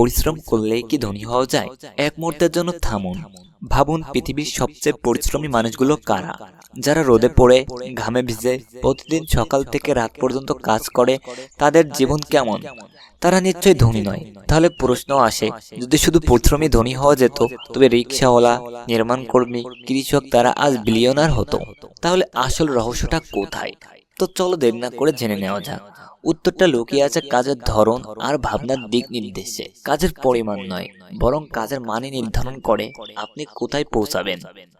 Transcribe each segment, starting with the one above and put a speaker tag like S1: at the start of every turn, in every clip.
S1: পরিশ্রম করলেই কি ধনী হওয়া যায়? এক মুহূর্তের জন্য থামুন। ভাবুন পৃথিবীর সবচেয়ে পরিশ্রমী মানুষগুলো কারা? যারা রোদে পড়ে, ঘামে ভিজে, প্রতিদিন সকাল থেকে রাত পর্যন্ত কাজ করে, তাদের জীবন কেমন? তারা নিশ্চয়ই ধনী নয়। তাহলে প্রশ্ন আসে, যদি শুধু পরিশ্রমী ধনী হওয়া যেত, তবে রিক্সাওয়ালা নির্মাণ কর্মী কৃষক তারা আজ বিলিয়নার হতো। তাহলে আসল রহস্যটা কোথায়? তো চলো দেরি না করে জেনে নেওয়া যাক। উত্তরটা লুকিয়ে আছে কাজের ধরন আর ভাবনার দিক নির্দেশে। কাজের পরিমাণ নয়, বরং কাজের মানে নির্ধারণ করে আপনি কোথায় পৌঁছাবেন,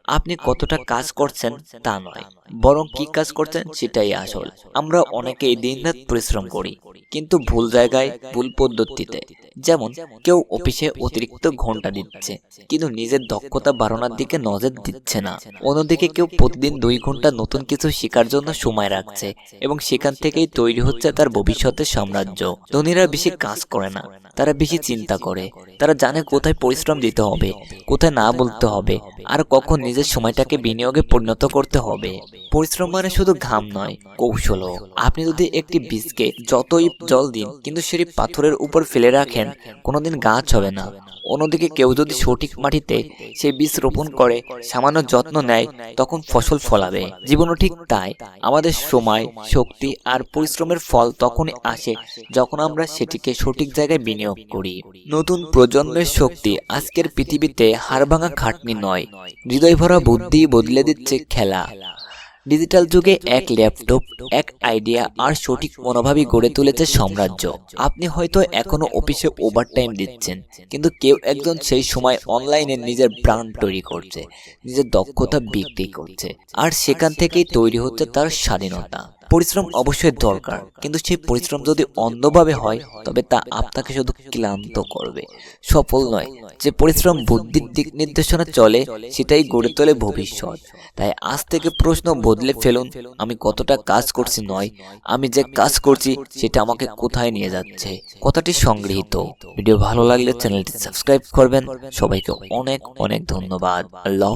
S1: আপনি কতটা কাজ করছেন তা নয়, বরং কি কাজ করছেন সেটাই আসল। আমরা অনেকেই দিনরাত পরিশ্রম করি, কিন্তু ভুল জায়গায়, ভুল পদ্ধতিতে। যেমন কেউ অফিসে অতিরিক্ত ঘণ্টা দিচ্ছে কিন্তু নিজের দক্ষতা বাড়ানোর দিকে নজর দিচ্ছে না। অন্যদিকে কেউ প্রতিদিন দুই ঘণ্টা নতুন কিছু শেখার জন্য সময় রাখছে এবং সেখান থেকেই তৈরি হচ্ছে তার ভবিষ্যতের সাম্রাজ্য। ধনীরা বেশি কাজ করে না। তারা বেশি চিন্তা করে। তারা জানে কোথায় পরিশ্রম দিতে হবে কোথায় না বলতে হবে আর কখন নিজের সময়টাকে বিনিয়োগে পরিণত করতে হবে। পরিশ্রম মানে শুধু ঘাম নয় কৌশলও আপনি যদি একটি বীজকে যতই জল দিন কিন্তু সেটি পাথরের উপর ফেলে রাখেন কোনোদিন গাছ হবে না। অন্যদিকে কেউ যদি সঠিক মাটিতে সেই বীজ রোপণ করে, সামান্য যত্ন নেয়, তখন ফসল ফলাবে। জীবনও ঠিক তাই। আমাদের সময়, শক্তি আর পরিশ্রমের ফল তখনই আসে যখন আমরা সেটিকে সঠিক জায়গায় বিনিয়োগ করি। নতুন প্রজন্মের শক্তি আজকের পৃথিবীতে হাড়ভাঙা খাটনি নয়। হৃদয় ভরা বুদ্ধি বদলে দিচ্ছে খেলা। ডিজিটাল যুগে এক ল্যাপটপ, এক আইডিয়া আর সঠিক মনোভাবই গড়ে তুলেছে সাম্রাজ্য। আপনি হয়তো এখনও অফিসে ওভারটাইম দিচ্ছেন, কিন্তু কেউ একজন সেই সময় অনলাইনে নিজের ব্র্যান্ড তৈরি করছে, নিজের দক্ষতা বিক্রি করছে, আর সেখান থেকেই তৈরি হচ্ছে তার স্বাধীনতা। পরিশ্রম অবশ্যই দরকার। কিন্তু সেই পরিশ্রম যদি অন্ধভাবে হয় তবে তা আপনাকে শুধু ক্লান্ত করবে। সফল নয় যে পরিশ্রম বুদ্ধির দিক নির্দেশনা চলে সেটাই গড়ে তোলে ভবিষ্যৎ। তাই আজ থেকে প্রশ্ন বদলে ফেলুন আমি কতটা কাজ করছি নয় আমি যে কাজ করছি সেটা আমাকে কোথায় নিয়ে যাচ্ছে? কথাটি সংগৃহীত। ভিডিও ভালো লাগলে চ্যানেলটি সাবস্ক্রাইব করবেন। সবাইকে অনেক অনেক ধন্যবাদ। আল্লাহ